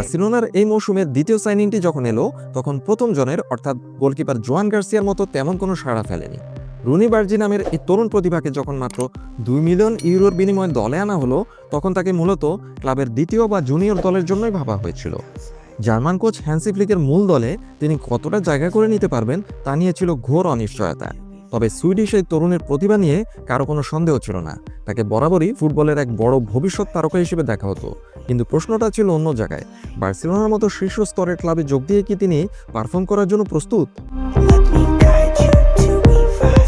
বার্সেলোনার এই মৌসুমের দ্বিতীয় সাইনিংটি যখন এলো, তখন প্রথম জনের, অর্থাৎ গোলকিপার জোয়ান গার্সিয়ার মতো তেমন কোনো সাড়া ফেলেনি। রুনি বার্জি নামের এই তরুণ প্রতিভাকে যখন মাত্র দুই মিলিয়ন ইউরোর বিনিময়ে দলে আনা হলো, তখন তাকে মূলত ক্লাবের দ্বিতীয় বা জুনিয়র দলের জন্যই ভাবা হয়েছিল। জার্মান কোচ হ্যান্সি ফ্লিকের মূল দলে তিনি কতটা জায়গা করে নিতে পারবেন, তা নিয়ে ছিল ঘোর অনিশ্চয়তা। তবে সুইডিশ এই তরুণের প্রতিভা নিয়ে কারও কোনো সন্দেহ ছিল না। তাকে বরাবরই ফুটবলের এক বড় ভবিষ্যৎ তারকা হিসেবে দেখা হতো। কিন্তু প্রশ্নটা ছিল অন্য জায়গায়। বার্সেলোনার মতো শীর্ষ স্তরের ক্লাবে যোগ দিয়ে কি তিনি পারফর্ম করার জন্য প্রস্তুত?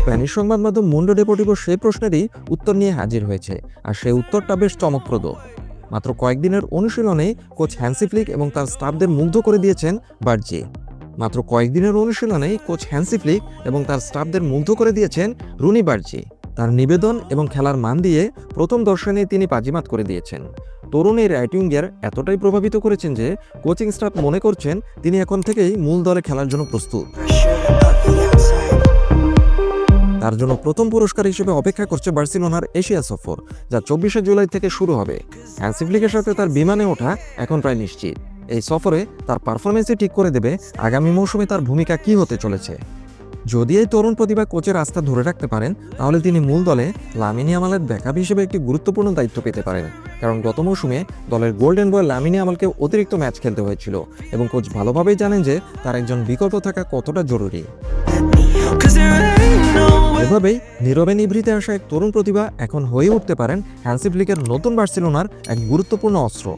স্প্যানিশ সংবাদ মাধ্যম মুন্ডো ডেপোটিভো সেই প্রশ্নেরই উত্তর নিয়ে হাজির হয়েছে, আর সেই উত্তরটা বেশ চমকপ্রদ। মাত্র কয়েকদিনের অনুশীলনে কোচ হ্যান্সি ফ্লিক এবং তার স্টাফদের মুগ্ধ করে দিয়েছেন বার্জি। মাত্র কয়েকদিনের অনুশীলনে কোচ হ্যান্সি ফ্লিক এবং তার স্টাফদের মুগ্ধ করে দিয়েছেন রুনি বার্জি। তার নিবেদন এবং খেলার মান দিয়ে প্রথম দর্শনে তিনি বাজিমাত করে দিয়েছেন। তরুণ এই রাইটিংয়ের এতটাই প্রভাবিত করেছেন যে কোচিং স্টাফ মনে করছেন তিনি এখন থেকেই মূল দলে খেলার জন্য প্রস্তুত। তার জন্য প্রথম পুরস্কার হিসেবে অপেক্ষা করছে বার্সিলোনার এশিয়া সফর, যা চব্বিশে জুলাই থেকে শুরু হবে। হ্যান্সিফ্লিকের সাথে তার বিমানে ওঠা এখন প্রায় নিশ্চিত। এই সফরে তার পারফরমেন্সই ঠিক করে দেবে আগামী মৌসুমে তার ভূমিকা কি হতে চলেছে। যদি এই তরুণ প্রতিভা কোচের আস্থা ধরে রাখতে পারেন, তাহলে তিনি মূল দলে লামিনী আমালের ব্যাকআপ হিসেবে একটি গুরুত্বপূর্ণ দায়িত্ব পেতে পারেন। কারণ গত মৌসুমে দলের গোল্ডেন বয় লামিনী আমালকে অতিরিক্ত ম্যাচ খেলতে হয়েছিল এবং কোচ ভালোভাবেই জানেন যে তার একজন বিকল্প থাকা কতটা জরুরি। এভাবেই নীরবে নিভৃতে আসা এক তরুণ প্রতিভা এখন হয়ে উঠতে পারেন হ্যান্সি লিগের নতুন বার্সেলোনার এক গুরুত্বপূর্ণ অস্ত্র।